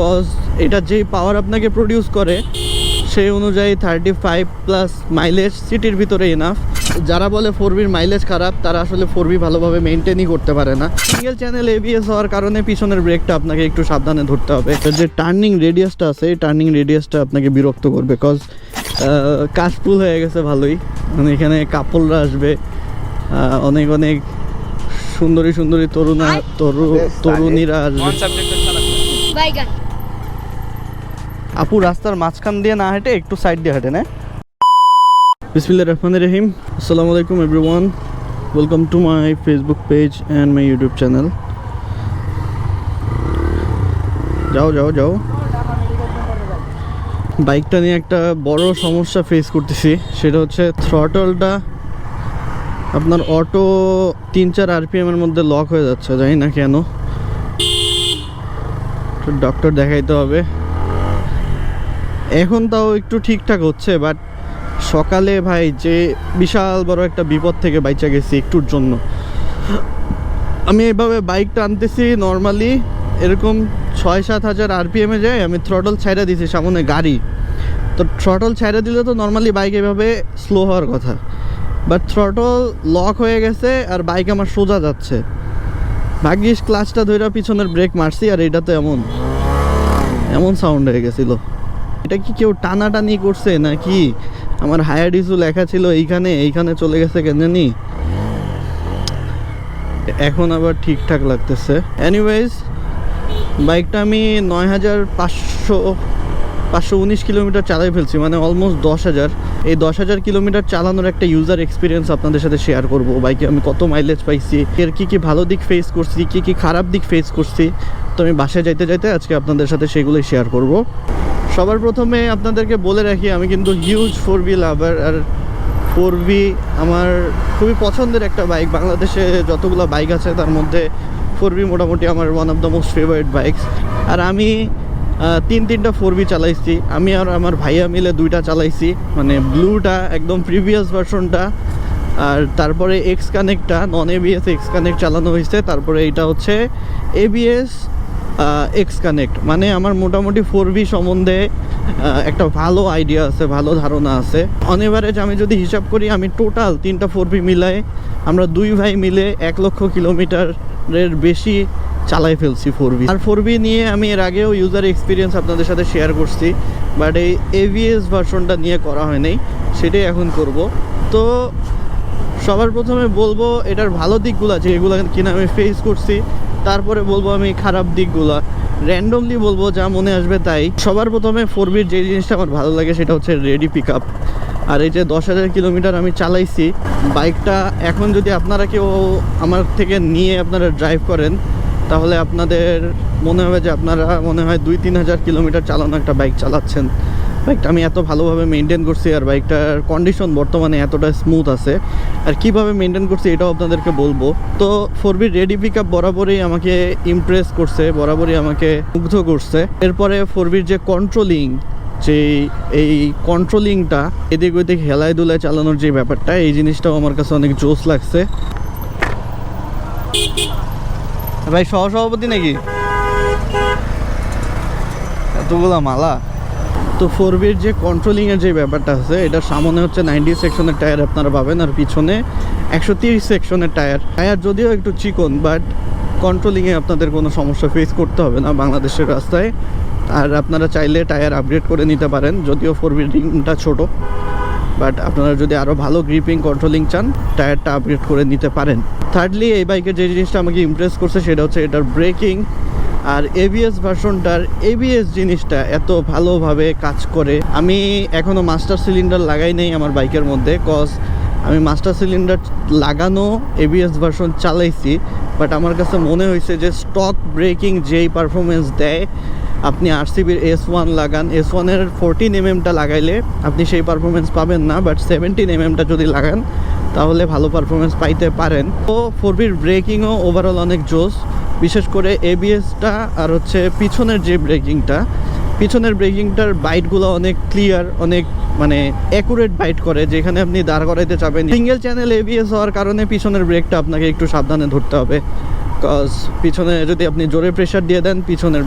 Cause এটা যেই পাওয়ার আপনাকে প্রডিউস করে সেই অনুযায়ী থার্টি ফাইভ প্লাস মাইলেজ সিটির ভিতরে এনাফ যারা বলে ফোর বির মাইলেজ খারাপ তারা আসলে ফোর বি ভালোভাবে মেনটেনই করতে পারে না। সিঙ্গেল চ্যানেল এবিএস হওয়ার কারণে পিছনের ব্রেকটা আপনাকে একটু সাবধানে ধরতে হবে। যে টার্নিং রেডিয়াসটা আছে এই টার্নিং রেডিয়াসটা আপনাকে বিরক্ত করবে। কজ কাশফুল হয়ে গেছে ভালোই। মানে এখানে কাপড়রা আসবে। অনেক অনেক সুন্দরী সুন্দরী তরুণা তরু তরুণীরা আসবে। আপু, রাস্তার মাঝখান দিয়ে না হেঁটে একটু সাইড দিয়ে হেঁটে না। বিসমিল্লা রহমান রহিম। আসসালামু আলাইকুম everyone welcome to my Facebook page and my YouTube channel যাও যাও যাও। বাইকটা নিয়ে একটা বড় সমস্যা ফেস করতেছি। সেটা হচ্ছে থ্রটলটা আপনার অটো তিন চার আরপিএম এর মধ্যে লক হয়ে যাচ্ছে, জানি না কেন। ডক্টর দেখাইতে হবে। এখন তাও একটু ঠিকঠাক হচ্ছে বাট সকালে ভাই যে বিশাল বড় একটা বিপদ থেকে বাইচা গেছি একটুর জন্য। আমি এভাবে বাইক টানতেছি নর্মালি এরকম ছয় সাত হাজার আরপিএমে যায় আমি থ্রটল ছাইড়া দিছি সামনে গাড়ি। তো থ্রটল ছাইড়া দিলে তো নর্মালি বাইক এভাবে স্লো হওয়ার কথা। বাট থ্রটল লক হয়ে গেছে আর বাইক আমার সোজা যাচ্ছে। ভাগ্যিস ক্লাচটা ধরে পিছনের ব্রেক মারছি আর এটা তো এমন এমন সাউন্ড হয়ে গেছিল। এটা কি কেউ টানাটানি করছে নাকি? আমার হায়ার ইস্যু লেখা ছিল এইখানে এইখানে চলে গেছে কেন জানি? এখন আবার ঠিকঠাক লাগতেছে। এনিওয়েজ বাইকটা আমি নয় হাজার পাঁচশো পাঁচশো উনিশ কিলোমিটার চালাই ফেলছি মানে অলমোস্ট দশ হাজার। এই দশ হাজার কিলোমিটার চালানোর একটা ইউজার এক্সপিরিয়েন্স আপনাদের সাথে শেয়ার করব। বাইকে আমি কত মাইলেজ পাইছি, এর কী কী ভালো দিক ফেস করছি, কী কী খারাপ দিক ফেস করছি। তো আমি বাসায় যাইতে যাইতে আজকে আপনাদের সাথে সেগুলোই শেয়ার করব। সবার প্রথমে আপনাদেরকে বলে রাখি, আমি কিন্তু হিউজ ফোর বি লাভার আর ফোর বি আমার খুবই পছন্দের একটা বাইক বাংলাদেশে যতগুলো বাইক আছে, তার মধ্যে ফোর বি মোটামুটি আমার one of the most favourite bikes আর আমি তিন তিনটা ফোর বি চালাইছি। আমি আর আমার ভাইয়া মিলে দুইটা চালাইছি। মানে ব্লুটা একদম প্রিভিয়াস ভার্সনটা আর তারপরে এক্স কানেক্টটা নন এবিএস এক্স কানেক্ট চালানো হয়েছে। তারপরে এটা হচ্ছে এবিএস এক্স কানেক্ট মানে আমার মোটামুটি ফোর বি সম্বন্ধে একটা ভালো আইডিয়া আছে, ভালো ধারণা আছে। অন এভারেজ আমি যদি হিসাব করি, আমি টোটাল তিনটা ফোর বি মিলাই আমরা দুই ভাই মিলে এক লক্ষ কিলোমিটারের বেশি চালাই ফেলছি ফোর বি আর ফোর বি নিয়ে আমি এর আগেও ইউজার এক্সপিরিয়েন্স আপনাদের সাথে শেয়ার করছি বাট এই এভিএস ভার্সনটা নিয়ে করা হয় নাই সেটাই এখন করব। তো সবার প্রথমে বলব, এটার ভালো দিকগুলো আছে, এগুলো কিনা আমি ফেস করছি। তারপরে বলব আমি খারাপ দিকগুলা। র্যান্ডমলি বলব, যা মনে আসবে তাই। সবার প্রথমে ফোর বির যে জিনিসটা আমার ভালো লাগে, সেটা হচ্ছে রেডি পিক আপ আর এই যে দশ হাজার কিলোমিটার আমি চালাইছি, বাইকটা এখন যদি আপনারা কেউ আমার থেকে নিয়ে আপনারা ড্রাইভ করেন, তাহলে আপনাদের মনে হবে যে আপনারা মনে হয় দুই তিন হাজার কিলোমিটার চালানো একটা বাইক চালাচ্ছেন। বাইকটা আমি এত ভালোভাবে মেনটেন করছি আর বাইকটার কন্ডিশন বর্তমানে এতটা স্মুথ আছে। আর কীভাবে মেনটেন করছি এটাও আপনাদেরকে বলব। তো four B ready pick up বরাবরই আমাকে ইমপ্রেস করছে, বরাবরই আমাকে মুগ্ধ করছে। এরপরে ফোর বির যে কন্ট্রোলিং যে এই কন্ট্রোলিংটা এদিক ওদিক হেলায় দুলায় চালানোর যে ব্যাপারটা, এই জিনিসটাও আমার কাছে অনেক জোস লাগছে। ভাই, সহসভাপতি নাকি? এতগুলা মালা? তো ফোর বির যে কন্ট্রোলিংয়ের যে ব্যাপারটা আছে, এটার সামনে হচ্ছে নাইনটি সেকশনের টায়ার আপনারা পাবেন আর পিছনে একশো তিরিশ সেকশনের টায়ার টায়ার যদিও একটু চিকন বাট কন্ট্রোলিংয়ে আপনাদের কোনো সমস্যা ফেস করতে হবে না বাংলাদেশের রাস্তায়। আর আপনারা চাইলে টায়ার আপগ্রেড করে নিতে পারেন, যদিও ফোর বির রিংটা ছোটো। বাট আপনারা যদি আরও ভালো গ্রিপিং কন্ট্রোলিং চান টায়ারটা আপগ্রেড করে নিতে পারেন। থার্ডলি এই বাইকের যে জিনিসটা আমাকে ইমপ্রেস করছে, সেটা হচ্ছে এটার ব্রেকিং আর এবিএস ভার্সনটার এবিএস জিনিসটা এত ভালোভাবে কাজ করে। আমি এখনও মাস্টার সিলিন্ডার লাগাই নাই আমার বাইকের মধ্যে কজ আমি মাস্টার সিলিন্ডার লাগানো এবিএস ভার্সন চালাইছি বাট আমার কাছে মনে হয়েছে যে স্টক ব্রেকিং যেই পারফরমেন্স দেয়, আপনি আরসিবির এস ওয়ান লাগান এস ওয়ানের ফোরটিন এমএমটা লাগাইলে আপনি সেই পারফরমেন্স পাবেন না বাট সেভেন্টিন এমএমটা যদি লাগান, তাহলে ভালো পারফরমেন্স পাইতে পারেন। তো ফোর বির ব্রেকিংও ওভারঅল অনেক জোস বিশেষ করে এবিএসটা আর হচ্ছে পিছনের যে ব্রেকিংটা পিছনের ব্রেকিংটার বাইটগুলো অনেক ক্লিয়ার অনেক মানে অ্যাকুরেট বাইট করে, যেখানে আপনি দাঁড় করাইতে চাবেন। সিঙ্গেল চ্যানেল এবিএস হওয়ার কারণে পিছনের ব্রেকটা আপনাকে একটু সাবধানে ধরতে হবে। কজ পিছনে যদি আপনি জোরে প্রেশার দিয়ে দেন, পিছনের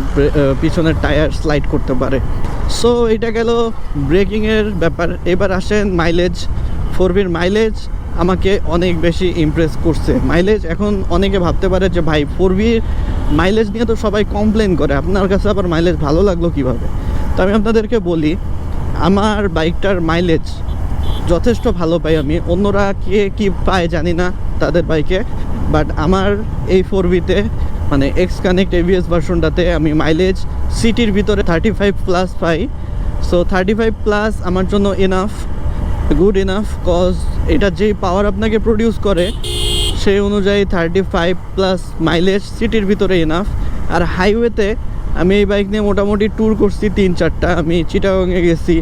পিছনের টায়ার স্লাইড করতে পারে। সো এটা গেল ব্রেকিংয়ের ব্যাপার। এবার আসেন মাইলেজ ফোর মাইলেজ আমাকে অনেক বেশি ইমপ্রেস করছে। মাইলেজ এখন অনেকে ভাবতে পারে যে, ভাই ফোর মাইলেজ নিয়ে তো সবাই কমপ্লেন করে। আপনার কাছে আবার মাইলেজ ভালো লাগল কীভাবে? তো আমি আপনাদেরকে বলি, আমার বাইকটার মাইলেজ যথেষ্ট ভালো পাই আমি। অন্যরা কে কি পায় জানি না তাদের বাইকে বাট আমার এই ফোর বিতে মানে এক্স কানেক্ট এভিএস ভার্সনটাতে আমি মাইলেজ সিটির ভিতরে থার্টি ফাইভ প্লাস পাই। সো থার্টি ফাইভ প্লাস আমার জন্য এনাফ গুড এনাফ কজ এটা যেই পাওয়ার আপনাকে প্রডিউস করে, সেই অনুযায়ী থার্টি ফাইভ প্লাস মাইলেজ সিটির ভিতরে এনাফ আর হাইওয়েতে আমি এই বাইক নিয়ে মোটামুটি ট্যুর করছি তিন চারটা। আমি চিটাগংয়ে গেছি,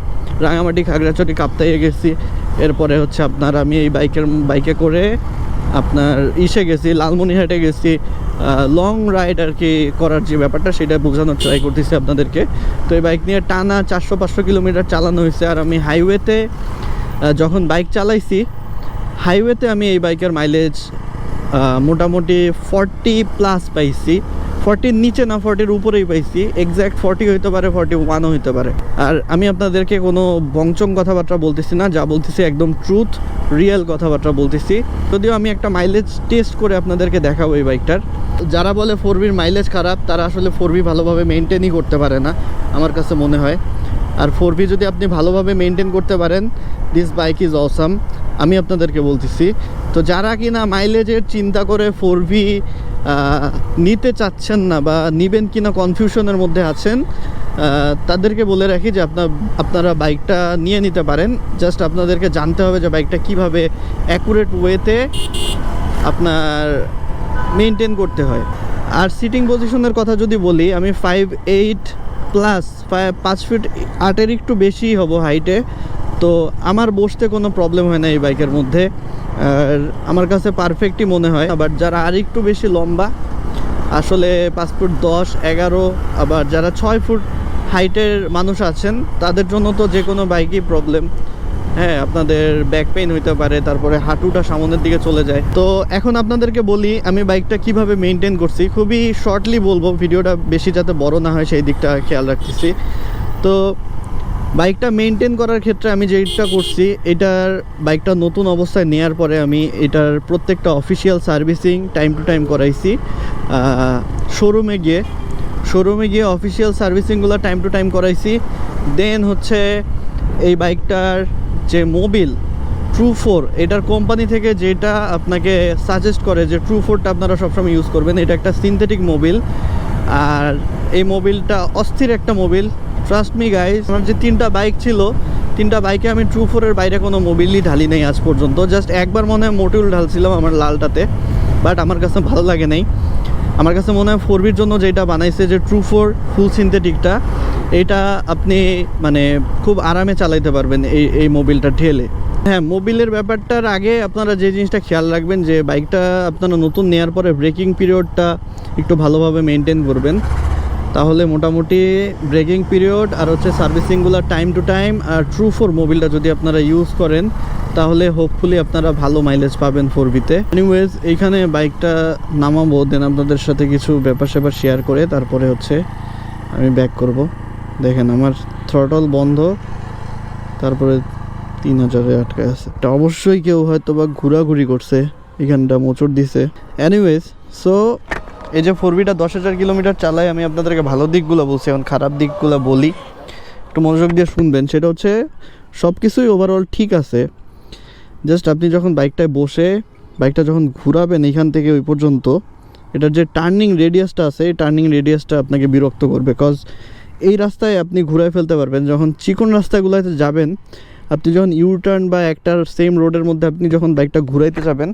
রাঙামাটি, খাগড়াছড়ি, কাপ্তাইয়ে গেছি। এরপরে হচ্ছে আপনার আমি এই বাইকের বাইকে করে আপনার ইসে গেছি লালমনিহাটে গেছি। লং রাইড আর কি করার যে ব্যাপারটা, সেটা বোঝানোর ট্রাই করতেছি আপনাদেরকে। তো এই বাইক নিয়ে টানা চারশো পাঁচশো কিলোমিটার চালানো হয়েছে। আর আমি হাইওয়েতে যখন বাইক চালাইছি হাইওয়েতে আমি এই বাইকের মাইলেজ মোটামুটি ফর্টি প্লাস পাইছি। ফর্টির নিচে না ফর্টির উপরেই পাইছি। এক্স্যাক্ট ফর্টি হইতে পারে ফর্টি ওয়ানও হইতে পারে। আর আমি আপনাদেরকে কোনো বংচং কথাবার্তা বলতেছি না, যা বলতেছি একদম ট্রুথ রিয়েল কথাবার্তা বলতেছি। যদিও আমি একটা মাইলেজ টেস্ট করে আপনাদেরকে দেখাবো এই বাইকটার যারা বলে ফোর বির মাইলেজ খারাপ, তারা আসলে ফোর ভালোভাবে মেনটেনই করতে পারে না, আমার কাছে মনে হয়। আর ফোর বি যদি আপনি ভালোভাবে মেনটেন করতে পারেন দিস বাইক ইজ অসাম আমি আপনাদেরকে বলতেছি, তো যারা কিনা মাইলেজের চিন্তা করে ফোর ভি নিতে চাচ্ছেন না বা নিবেন কিনা কনফিউশনের মধ্যে আছেন তাদেরকে বলে রাখি যে আপনার আপনারা বাইকটা নিয়ে নিতে পারেন। জাস্ট আপনাদেরকে জানতে হবে যে বাইকটা কীভাবে অ্যাকুরেট ওয়েতে আপনার মেনটেন করতে হয়। আর সিটিং পজিশনের কথা যদি বলি, আমি ফাইভ এইট প্লাস ফাইভ পাঁচ ফিট আটের একটু বেশি হব হাইটে তো আমার বসতে কোনো প্রবলেম হয় না এই বাইকের মধ্যে। আর আমার কাছে পারফেক্টই মনে হয়। আবার যারা আর একটু বেশি লম্বা, আসলে পাঁচ ফুট দশ, এগারো, আবার যারা ছয় ফুট হাইটের মানুষ আছেন, তাদের জন্য তো যে কোনো বাইকই প্রবলেম হ্যাঁ আপনাদের ব্যাক পেইন হইতে পারে, তারপরে হাঁটুটা সামনের দিকে চলে যায়। তো এখন আপনাদেরকে বলি, আমি বাইকটা কীভাবে মেনটেন করছি। খুবই শর্টলি বলব, ভিডিওটা বেশি যাতে বড় না হয়, সেই দিকটা খেয়াল রাখতেছি। তো বাইকটা মেনটেন করার ক্ষেত্রে আমি যেটা করছি, এটার বাইকটা নতুন অবস্থায় নেয়ার পরে আমি এটার প্রত্যেকটা official servicing time to time করাইছি। শোরুমে গিয়ে শোরুমে গিয়ে অফিসিয়াল সার্ভিসিংগুলো টাইম টু টাইম করাইছি। দেন হচ্ছে এই বাইকটার যে মোবিল ট্রু ফোর এটার কোম্পানি থেকে যেটা আপনাকে সাজেস্ট করে যে ট্রু ফোরটা আপনারা সবসময় ইউজ করবেন, এটা একটা সিনথেটিক মোবিল আর এই মোবিলটা অস্থির একটা মোবিল ট্রাস্ট মি গাইজ আমার যে তিনটা বাইক ছিল, তিনটা বাইকে আমি ট্রু ফোরের বাইরে কোনো মোবিলই ঢালি নেই আজ পর্যন্ত। জাস্ট একবার মনে হয় মোটিউল ঢালছিলাম আমার লালটাতে বাট আমার কাছে ভালো লাগে নাই। আমার কাছে মনে হয় ফোর বির জন্য যেটা বানাইছে যে ট্রু ফোর ফুল সিনথেটিকটা এটা আপনি মানে খুব আরামে চালাইতে পারবেন এই এই মোবিলটা ঠেলে হ্যাঁ মোবিলের ব্যাপারটার আগে আপনারা যে জিনিসটা খেয়াল রাখবেন যে বাইকটা আপনারা নতুন নেওয়ার পরে ব্রেকিং পিরিয়ডটা একটু ভালোভাবে মেনটেন করবেন। তাহলে মোটামুটি ব্রেকিং পিরিয়ড আর হচ্ছে সার্ভিসিংগুলো টাইম টু টাইম আর ট্রু ফোর মোবিলটা যদি আপনারা ইউজ করেন, তাহলে হোপফুলি আপনারা ভালো মাইলেজ পাবেন ফোর বিতে এনিওয়েজ এইখানে বাইকটা নামাবো দেন আপনাদের সাথে কিছু ব্যাপার স্যাপার শেয়ার করে তারপরে হচ্ছে আমি ব্যাক করব। দেখেন আমার থ্রটল বন্ধ, তারপরে তিন হাজারে আটকে আছে। এটা অবশ্যই কেউ হয়তো বা ঘোরাঘুরি করছে, এখানটা মোচড় দিছে। এনিওয়েজ সো এই যে ফোর বিটা দশ হাজার কিলোমিটার চালাই আমি আপনাদেরকে ভালো দিকগুলো বলছি, এখন খারাপ দিকগুলো বলি। একটু মনোযোগ দিয়ে শুনবেন, সেটা হচ্ছে সব কিছুই ওভারঅল ঠিক আছে। জাস্ট আপনি যখন বাইকটায় বসে বাইকটা যখন ঘুরাবেন এখান থেকে ওই পর্যন্ত, এটার যে টার্নিং রেডিয়াসটা আছে, এই টার্নিং রেডিয়াসটা আপনাকে বিরক্ত করবে। কজ এই রাস্তায় আপনি ঘুরায় ফেলতে পারবেন, যখন চিকন রাস্তাগুলোতে যাবেন আপনি যখন ইউ টার্ন বা একটা সেম রোডের মধ্যে আপনি যখন বাইকটা ঘুরাইতে যাবেন,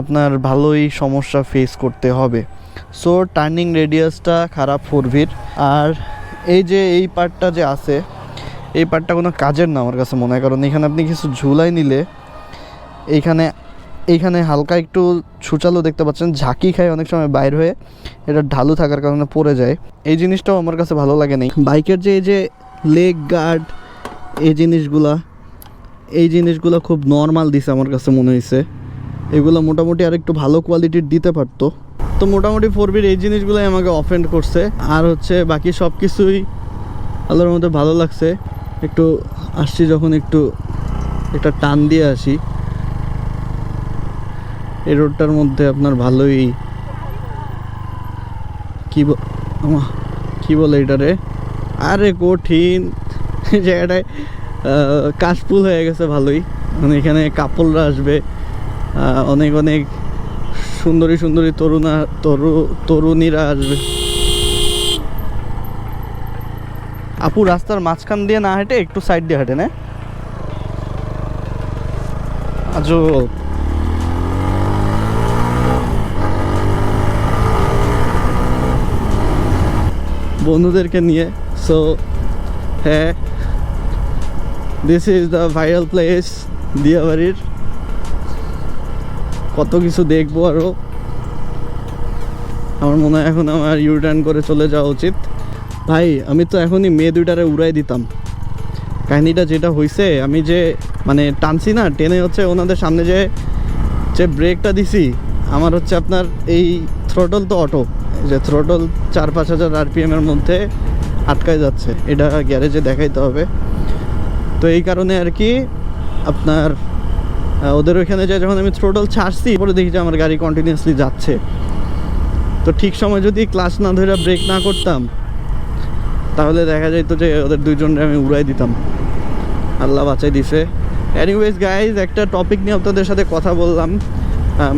আপনার ভালোই সমস্যা ফেস করতে হবে। সো টার্নিং রেডিয়াসটা খারাপ ফোরভির। আর এই যে, এই পার্টটা যে আছে, এই পার্টটা কোনো কাজের না আমার কাছে মনে হয়। কারণ এখানে আপনি কিছু ঝুলাই নিলে এইখানে এইখানে হালকা একটু ছুচালো দেখতে পাচ্ছেন, ঝাঁকি খায় অনেক সময় বাইর হয়ে। এটা ঢালু থাকার কারণে পড়ে যায়। এই জিনিসটাও আমার কাছে ভালো লাগে নেই। বাইকের যে, এই যে লেগ গার্ড এই জিনিসগুলা এই জিনিসগুলো খুব নর্মাল দিছে আমার কাছে মনে হয়েছে এগুলো মোটামুটি আর একটু ভালো কোয়ালিটির দিতে পারতো। তো মোটামুটি ফোর বির এই জিনিসগুলোই আমাকে অফেন্ড করছে। আর হচ্ছে বাকি সব কিছুই আল্লাহর মধ্যে ভালো লাগছে। একটু আসছি যখন একটু একটা টান দিয়ে আসি। এই রোডটার মধ্যে আপনার ভালোই কি কি বলে এটারে? আরে কঠিন জায়গাটায় কাশফুল হয়ে গেছে ভালোই। মানে এখানে কাপড়রা আসবে। অনেক অনেক সুন্দরী সুন্দরী তরুণা, তরু, তরুণীরা আসবে। আপু, রাস্তার মাঝখান দিয়ে না হেঁটে একটু সাইড দিয়ে হাঁটে না আজও বন্ধুদেরকে নিয়ে সো হ্যাঁ। This is the viral place দিয়াবাড়ির কত কিছু দেখব আরও আমার মনে হয় এখন আমার ইউ ইউটার্ন করে চলে যাওয়া উচিত। ভাই, আমি তো এখনই মেয়ে দুইটারে উড়াই দিতাম। কাহিনিটা যেটা হয়েছে আমি যে মানে টানছি না, টেনে হচ্ছে ওনাদের সামনে যে যে ব্রেকটা দিছি, আমার হচ্ছে আপনার এই থ্রোটল তো অটো যে থ্রোটল চার পাঁচ হাজার আরপিএমের মধ্যে আটকায় যাচ্ছে। এটা গ্যারেজে দেখাইতে হবে। তো এই কারণে আর কি আপনার ওদের ওইখানে যাই যখন আমি থ্রোটল ছাড়ছি, পরে দেখি যে আমার গাড়ি কন্টিনিউয়াসলি যাচ্ছে। তো ঠিক সময় যদি ক্লাস না ধরে ব্রেক না করতাম, তাহলে দেখা যেত যে ওদের দুইজনকে আমি উড়াই দিতাম। আল্লাহ বাঁচাই দিছে। এনিওয়েজ গাইজ একটা টপিক নিয়ে আপনাদের সাথে কথা বললাম।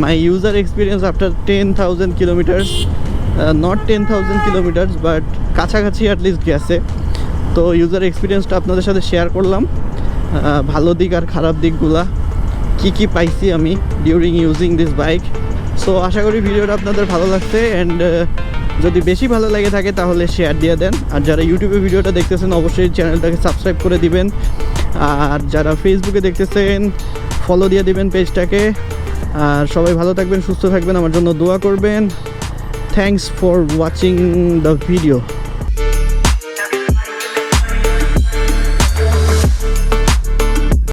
My user experience after ten thousand kilometres not ten thousand kilometres but কাছাকাছি অ্যাটলিস্ট গেছে। তো ইউজার এক্সপিরিয়েন্সটা আপনাদের সাথে শেয়ার করলাম। ভালো দিক আর খারাপ দিকগুলা কি কি পাইছি আমি during using this bike so আশা করি ভিডিওটা আপনাদের ভালো লাগছে অ্যান্ড যদি বেশি ভালো লাগে থাকে তাহলে শেয়ার দিয়ে দেন। আর যারা ইউটিউবে ভিডিওটা দেখতেছেন, অবশ্যই চ্যানেলটাকে সাবস্ক্রাইব করে দিবেন। আর যারা ফেসবুকে দেখতেছেন ফলো দিয়ে দিবেন পেজটাকে আর সবাই ভালো থাকবেন, সুস্থ থাকবেন, আমার জন্য দোয়া করবেন। Thanks for watching the video